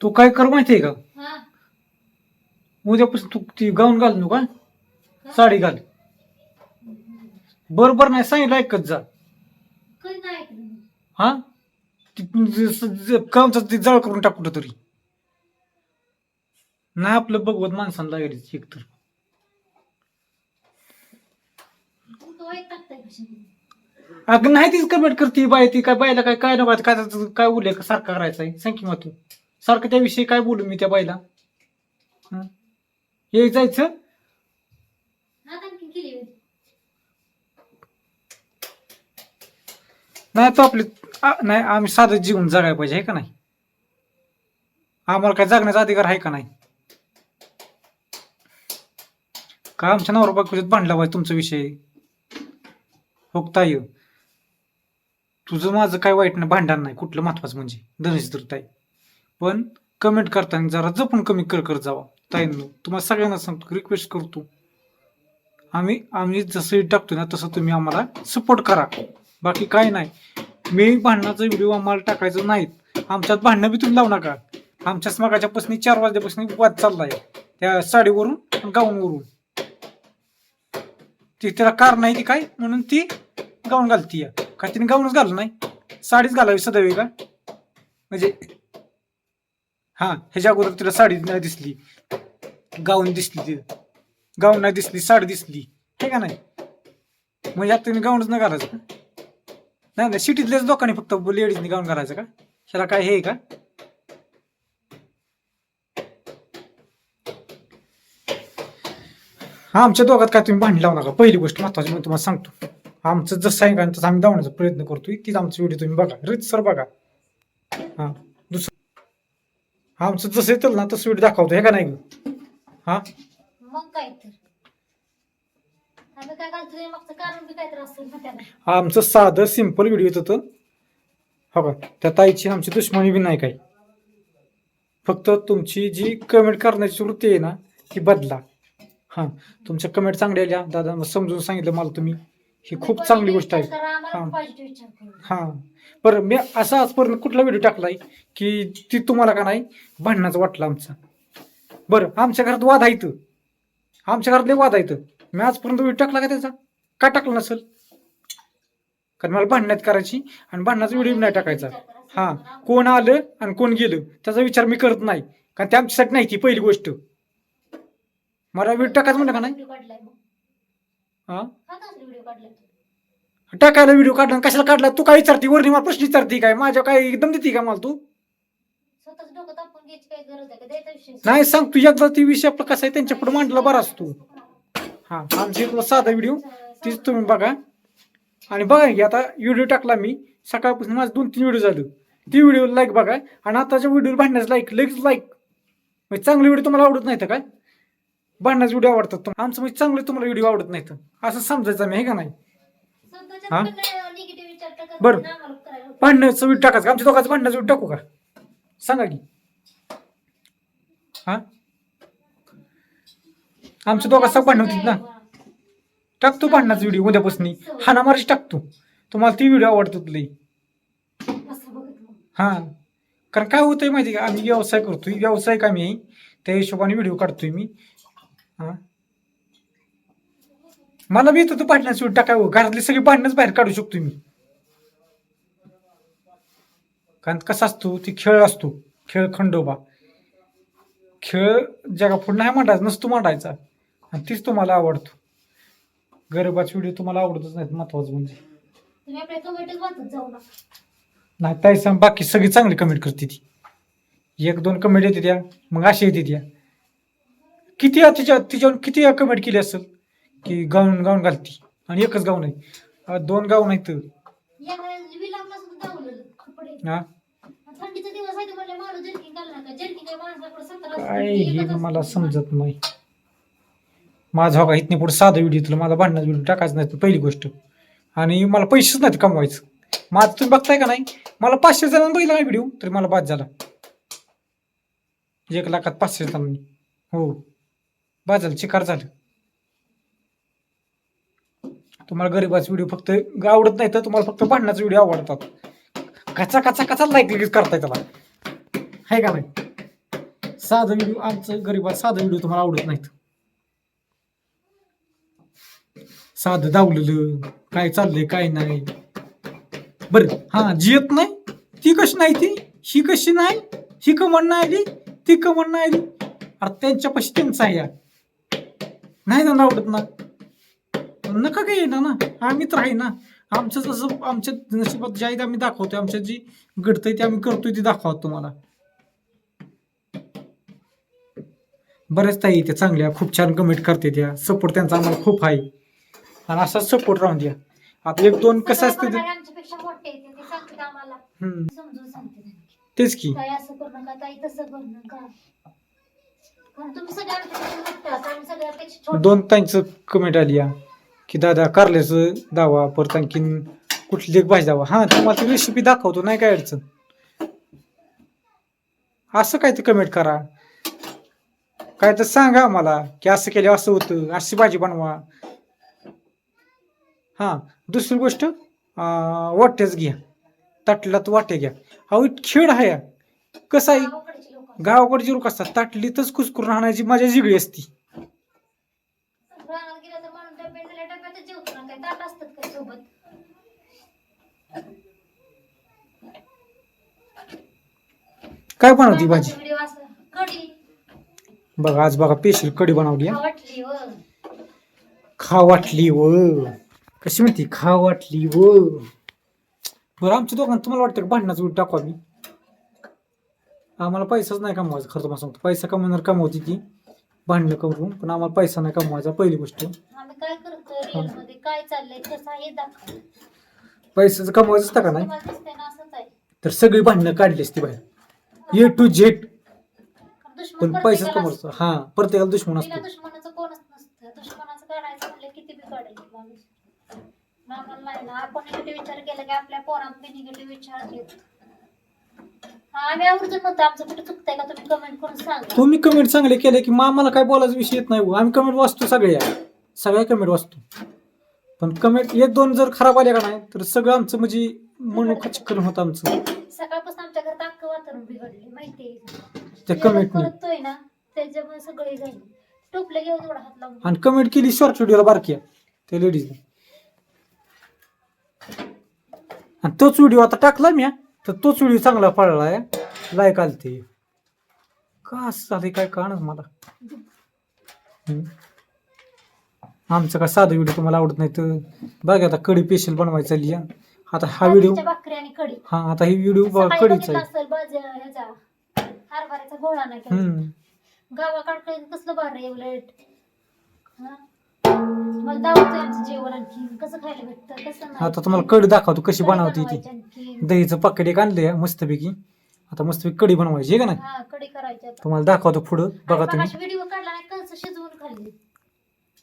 तू काय कर माहितीये का? हा. उद्यापासून तू ती गाऊन घाल नको का? साडी घाल. बरोबर नाही सांगितलं ऐकत जा. कधी नाही ऐकलं मी. हा? कामचा ती जळ करून टाक कुठं तरी. नाही आपलं बघवत माणसांना लागेल एक तर टाकताय कशाने? अगं नाही तीच कमेंट करते बाय ती काय बायला काय काय नको काय काय उल्लेख सारखा करायचा आहे सांग की मग तू. सारखं त्याविषयी काय बोलू मी त्या बायला हं? हे जायचं? हात आणखी केली होती. नाही तो आपले आ, नाही आम्ही साधं जीवन जगायला पाहिजे आहे का नाही? आम्हाला काय जगण्याचा अधिकार आहे का नाही? का आमच्या नवरा बायकोच्यात भांडला पाहिजे तुमचा विषय? होता येऊ तुझं माझं काय वाईट नाही भांडण नाही कुठलं महत्वाचं म्हणजे? धनुष ताई. पण कमेंट करताना जरा जपून कमी कर कर जावा. ताईंनो तुम्हाला सगळ्यांना सांगतो रिक्वेस्ट करतो. आम्ही आम्ही जसं टाकतो ना तसं तुम्ही आम्हाला सपोर्ट करा. बाकी काय नाही. मी भांडणाचा व्हिडिओ आम्हाला टाकायचं नाहीत आमच्यात भांडणं बी तुम्ही लावू नका. आमच्याच मगाच्या पासून चार वाजल्यापासून वाद चाललाय. त्या साडीवरून आणि गाऊनवरून. ती त्याला कार नाही ती काय? म्हणून ती गाऊन घालती का तिने गाऊनच घालू नाही? साडीच घालावी सदैव का? म्हणजे हा ह्याच्या अगोदर तिला साडी नाही दिसली. गाऊन दिसली तिथं गाऊन नाही दिसली साडी दिसली. हे का नाही? म्हणजे आता तुम्ही गाऊनच नाही घालायचं का? नाही नाही सिटीतल्याच लोकांनी फक्त लेडीजनी गाऊन घालायचं का? ह्याला काय हे आहे का? आमच्या दोघात काय तुम्ही भांडण लावू नका. पहिली गोष्ट महत्वाची मी तुम्हाला सांगतो. आमचं जसं आहे का तसं आम्ही धावण्याचा प्रयत्न करतोय. तीच आमची व्हिडिओ तुम्ही बघा. रीत सर बघा. हां. आमचं जसं येतं ना तसं व्हिडिओ दाखवतो हे का नाही? हा? मग काय तर. आम्ही काय घालतोय? मागचं कारण बी काय तर असेल ना त्याला. आमचं साधं सिंपल व्हिडिओ येत होतं. हो का त्या ताईची आमची दुश्मनी बी नाही काही. फक्त तुमची जी कमेंट करण्याची वृत्ती आहे ना ती बदला. हां तुमच्या कमेंट चांगल्या आल्या. दादा समजून सांगितलं मला तुम्ही. ही खूप चांगली गोष्ट आहे. हां. हां. बरं मी असा आजपर्यंत कुठला व्हिडिओ टाकलाय की ती तुम्हाला का नाही भांडणाचं वाटलं आमचं. बरं आमच्या घरात वाद आहेत. आमच्या घरातले वाद आहेत. मी आजपर्यंत व्हिडिओ टाकला का त्याचा? का टाकला नसेल? कारण मला भांडण्यात करायची आणि भांडणाचा व्हिडिओ नाही टाकायचा. हां. कोण आलं आणि कोण गेलं त्याचा विचार मी करत नाही. कारण ते आमच्यासाठी नाही ती पहिली गोष्ट. मला व्हिडिओ टाकायचं म्हणलं का नाही? हां? टाकायला व्हिडिओ काढला कशाला काढला? तू काय विचारती? वरती मला प्रश्न विचारती काय? माझ्या काय एकदम देते का मला तू? नाही. सांग तू. एकदा ती विषय आपला कसा आहे त्यांच्या पुढे मांडला बराच तू हा आमची तुला साधा व्हिडिओ तीच तुम्ही बघा. आणि बघा की आता व्हिडिओ टाकला मी. सकाळपासून माझं दोन तीन व्हिडिओ झालं. ती व्हिडिओ लाईक बघा. आणि आताच्या व्हिडिओ भांडण्याचं लाईक लगेच लाईक म्हणजे चांगले व्हिडिओ तुम्हाला आवडत नाहीत काय भांडण्याचे व्हिडिओ आवडतात तुम्हाला. आमचं म्हणजे चांगले तुम्हाला व्हिडिओ आवडत नाहीत असं समजायचं मी हे का नाही हा? बरं. होतं. भांडण्याचं व्हिडिओ टाकायचं का? आमच्या दोघांचं भांडण्याचं व्हिडिओ टाकू का सांगा की हा आमच्या दोघांचं भांडण होतीत ना टाकतो भांडणाचा व्हिडिओ उद्यापासून हानामारीच टाकतो तुम्हाला ती व्हिडिओ आवडतात लई. हा कारण काय होतंय माहिती का आम्ही व्यवसाय करतोय व्यवसाय आम्ही त्या हिशोबाने व्हिडिओ काढतोय मी हा? मला बी येतो तो भांडणाचा व्हिडिओ टाकावं घरातली सगळी भांडणच बाहेर काढू शकतो मी. कारण कसा असतो ती खेळ असतो. खेळ खंडोबा. खेळ जगापुढे नाही मांडायचा नसतो मांडायचा. आणि तीच तुम्हाला आवडतो. गरीबाचे व्हिडिओ तुम्हाला आवडतच नाहीत महत्वाचं म्हणजे. नाही ताई सांग बाकी सगळी चांगली कमेंट करते ती. एक दोन कमेंट येते त्या मग अशी येते त्या. किती तिच्या तिच्यावर किती कमेंट केली असेल? की गाऊन गाऊन घालती. आणि एकच गाऊन आहे. दोन गाऊन आहेत. हा? काय हे मला समजत नाही. माझा का इथने पुढे साधा व्हिडिओ तुला माझा भांडणाचा व्हिडिओ टाकायचा नाही पहिली गोष्ट. आणि मला पैसेच नाहीत कमवायचं. माझं तुम्ही बघताय का नाही? मला पाचशे जणांना बघितला नाही व्हिडिओ तरी मला बाद झाला. एक लाखात पाचशे जणांनी. हो. बाद झालं चिकार झालं. तुम्हाला गरीबाचे व्हिडिओ फक्त आवडत नाही तर तुम्हाला फक्त भांडणाचे व्हिडिओ आवडतात. कचा कचा कचा लाईक लगेच करताय त्याला. आहे का नाही? साधं व्हिडिओ आमचं गरीबात साधं व्हिडिओ तुम्हाला आवडत नाहीत. साधं दावलेलं काय चाललंय काय नाही. बर हा जी येत नाही ती कशी नाही ती? ही कशी नाही? ही कमण नाही आली ती कमण नाही आली. अरे त्यांच्यापाशी त्यांचं आहे या. नाही ना आवडत ना. नका काही येणार ना. आम्ही तर आहे ना. आमचं जसं आमच्या नशिबात जे आहे ते आम्ही दाखवतोय. आमच्या जी घडतंय ते आम्ही करतोय ते दाखवतो तुम्हाला. बऱ्याच ताई त्या चांगल्या खूप छान कमेंट करते त्या सपोर्ट त्यांचा आम्हाला खूप आहे. आणि असाच सपोर्ट राहून द्या. आता एक दोन कसं असतं ते सगळे आमच्यापेक्षा मोठे आहेत ते सांगतात आम्हाला. हम्म, समजून सांगते त्यांनी. तेच की. असं करू नका ताई तसं करू नका. कारण तुम्ही सगळे आमच्यापेक्षा मोठे आहात आम्ही सगळ्यापेक्षा छोटे दोन ताईंचं कमेंट आली या की दादा कारल्याचं दावा परत आणखीन कुठली एक भाजी दावा. हा तुम्हाला ती रेसिपी दाखवतो नाही काय अडचण. असं काय ते कमेंट करा. काय तर सांगा आम्हाला की असं केलं असं होतं अशी भाजी बनवा. हा दुसरी गोष्ट अं, वाट्याच घ्या. ताटल्यात वाट्या घ्या. अहो खेळ आहे हा. कसं आहे? गावाकडचे लोक असतात ताटलीतच कुसकरून राहण्याची मजा जिगळी असती. रानात गेलं तर माणूस डब्यात दिल्या डब्यातच जेवतो ना काय ताट असतात काय सोबत? काय बनवती भाजी? व्हिडिओ असं कढी. बघा आज बघा पेशल कढी बनवली हा. वाटली व खा वाटली व कशी म्हणते खा वाटली व बरं आमच्या दोघांना तुम्हाला वाटतं का भांडणाचं उलट टाकू आम्ही आम्हाला पैसाच नाही कमवायचा खरं तुम्हाला सांगतो. पैसा कमवणार कमवती ती. भांडणं करून पण आम्हाला पैसा नाही कमवायचा पहिली गोष्ट. आम्ही काय करतोय रिअलमध्ये काय चाललंय कसं आहे दाखव. पैशाचं कमवायचं असतं का नाही? तुम्हाला दिसतंय ना असंच आहे. तर सगळी भांडणं काढली असती बाहेर. ए टू झेड कारण दुश्मन पण पैसाच प्रत्येकाला कमवायचं. हा प्रत्येकाला दुश्मन बिना असतो. दुश्मनाचं कोणच नसतं. दुश्मनाचं काढायचं म्हणलं किती बी काढेल माणूस. ना आम्हाला नाही ना आपण निगेटिव्ह विचार केला की आपल्या पोरात बी निगेटिव्ह विचार येत आम्ही आवडून नव्हतं आमचं कुठे चुकतंय का तुम्ही कमेंट करून सांगा. तुम्ही कमेंट चांगले केले की मग आम्हाला काय बोलायचा विषय येत नाही हो. आम्ही कमेंट वाचतो सगळ्या. सगळ्या कमेंट वाचतो. पण कमेंट एक दोन जर खराब आल्या का नाही तर सगळं आमचं म्हणजे मनोखचिकरण होतं आमचं. सकाळपासून आमच्या घरात अख्खं वातावरण बिघडले माहितीये त्या जेवण कमेंटने करतोय ना त्याच्यामुळे सगळे झाले टोपले घेऊन थोडा हात लावून. आणि कमेंट केली शॉर्ट व्हिडिओला बारक्या त्या लेडीजने आणि तोच व्हिडिओ आता टाकला मी हा. तर तोच व्हिडिओ चांगला पडला आहे लाईक आलते. का असं झालं काय कळणार मला. आमचं काय साधं व्हिडिओ तुम्हाला आवडत नाही तर बघा आता कडी पेशल बनवायची चालली आहे. आता हा व्हिडिओ बाजरीच्या भाकरी आणि कढी. हा आता ही व्हिडिओ सकाळी कडीचा बघितलं आहे. असेल बाज ह्याचा हरभऱ्याचा गोळा नाही केला हम्म. गावाकडे कसलं भार आहे उलट. हा? मला दावतोय आमचं जेवण आणखी. कसं खायला भेटतं कसं नाही? आता तुम्हाला कडी दाखवतो कशी कढी बनवते ती. आणखीन. दहीचं पाकिट एक आणलंय मस्तपैकी. आता मस्तपैकी कडी बनवायची आहे का नाही? हा कढी करायची आता. तुम्हाला दाखवतो पुढं बघा तुम्ही. व्हिडिओ काढला नाही कंस शिजवून खाल्ली.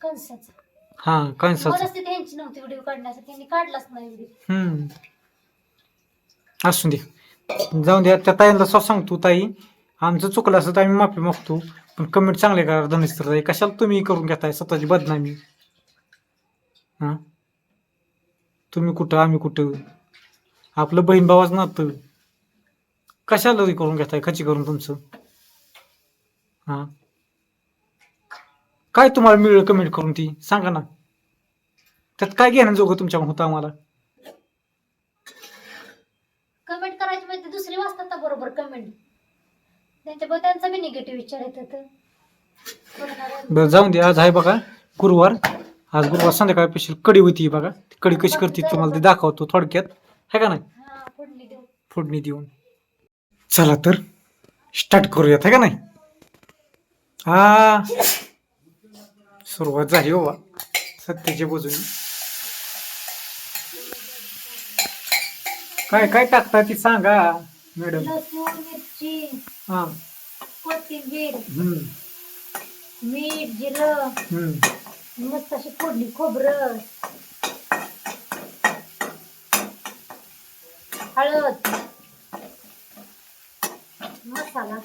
कंसाचा हा कणसाचं. परिस्थिती ह्यांची नव्हती व्हिडिओ काढण्यासाठी त्यांनी काढलाच नाही व्हिडिओ हम्म. असू दे. जाऊन द्या त्या ताईंना स्वतः सांगतो ताई. आमचं चुकलं असं तर आम्ही माफी मागतो पण कमेंट चांगले करा धनिस्तर ताई कशाला तुम्ही करून घेताय स्वतःची बदनामी? हा? तुम्ही कुठं आम्ही कुठं? आपलं बहीण भावाच नातं. कशाला हे करून घेताय? खची करून तुमचं? हा? काय तुम्हाला मिळलं कमेंट करून ती? सांगा ना. त्यात काय घेणं जोगं तुमच्याकडून होतं आम्हाला? कमेंट करायची म्हणजे दुसरी वाचतात ना बरोबर कमेंट त्यांच्या त्यांचा बी निगेटिव्ह विचार येतात. बरं जाऊन दे आज आहे बघा गुरुवार. आज गुरुवार संध्याकाळ पेशल कडी होती बघा. ती कडी कशी करते तुम्हाला ते दाखवतो थोडक्यात. है का नाही? हा फोडणी देऊ फोडणी देऊन. चला तर स्टार्ट करूयात है का नाही? हा सुरुवात झाली हो बा सत्याच्या बाजूने. काय काय टाकता ती सांगा मॅडम. लसूण मिरची हा. कोथिंबीर हम्म. मीठ जिरं हम्म. मस्त अशी फोडणी खोबरं. हळद. मसाला.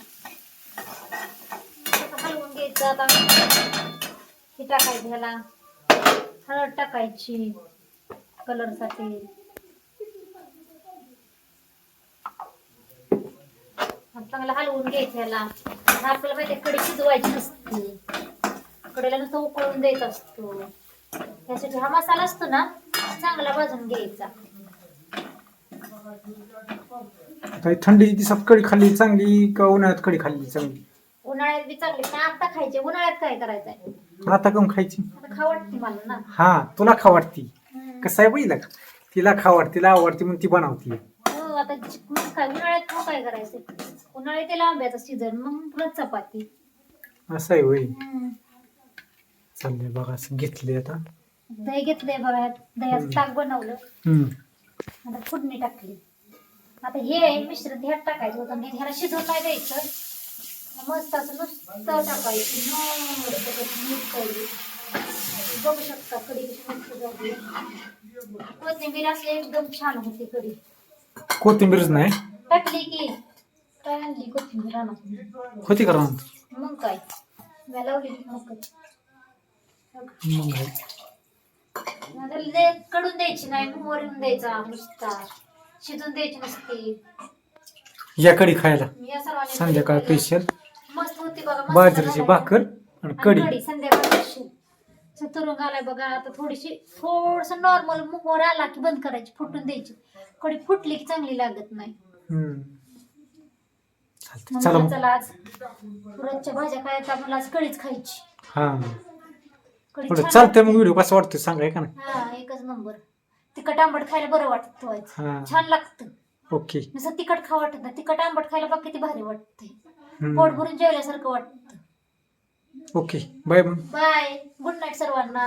आता हलवून घ्यायचं आता. हे टाकायचं ह्याला. हळद टाकायची. कलरसाठी चांगलं हलवून घ्यायचं ह्याला. आपल्याला माहिती कडी शिजवायची नसते. कढीला नुसतं उकळून द्यायचा असतो. त्यासाठी हा मसाला असतो ना चांगला भाजून घ्यायचा. काही थंडीची दिवसात कडी खाल्ली चांगली का उन्हाळ्यात कडी खाल्ली चांगली? उन्हाळ्यात बी चांगली पण आता खायचे उन्हाळ्यात काय करायचंय? आता कम खायची? आता खाऊ वाटते मला ना. हा तुला खा वाटती? हम्म. कसं आहे का तिला खा वाटते तिला आवडते म्हणून ती बनवती हो आता काय उन्हाळ्यात मग काय करायचं उन्हाळ्यात त्याला आंब्याचा सीझन मग परत चपाती. असं आहे होय. हम्म. चाललंय बघा असं घेतले आता. दही घेतलंय बघा दह्याचं. ताक बनवलं. हम्म. आता फोडणी टाकली. आता हे मिश्रण ह्यात टाकायचं होतं आणि ह्याला शिजवून नाही द्यायचं. मस्त असं नुसतं टाकायचं. मस्त कशी मीठ पाहिजे बघू शकता कढी कशी मस्त झाली कोथिंबीर असली एकदम छान होती कढी. कोथिंबीरच नाही? टाकली की काय आणली कोथिंबीर आणा होती का राहून? मग काय? मी लावलेली मग मग. कडून द्यायची नाही वरून द्यायचा नुसता. शिजून द्यायची नसती. या कडी खायला. या सर्वांनी संध्याकाळ स्पेशल मस्त होती बघा मस्त बाजरीची झाली. भाकर आणि आणि कडी कढी चतुरंग आलाय बघा आता थोडीशी थोडस नॉर्मल मुगवर आला की बंद करायची फुटून द्यायची. कढी फुटली की चांगली लागत नाही. हम्म. चालतंय. चला म्हणलं मग. चला आज रोजच्या भाज्या आता मला आज कढीच खायची. हा. छान चालतंय मग. व्हिडिओ कसा वाटतोय सांगाय का नाही हा एकच नंबर तिखट आंबट खायला बरं वाटत हा. छान लागतं. ओके. नुसतं तिखट खा वाटत नाही. तिखट आंबट खायला बघ किती भारी वाटते. पोट भरून जेवल्यासारखं वाटतं. ओके. बाय. मग बाय गुड नाईट सर्वांना.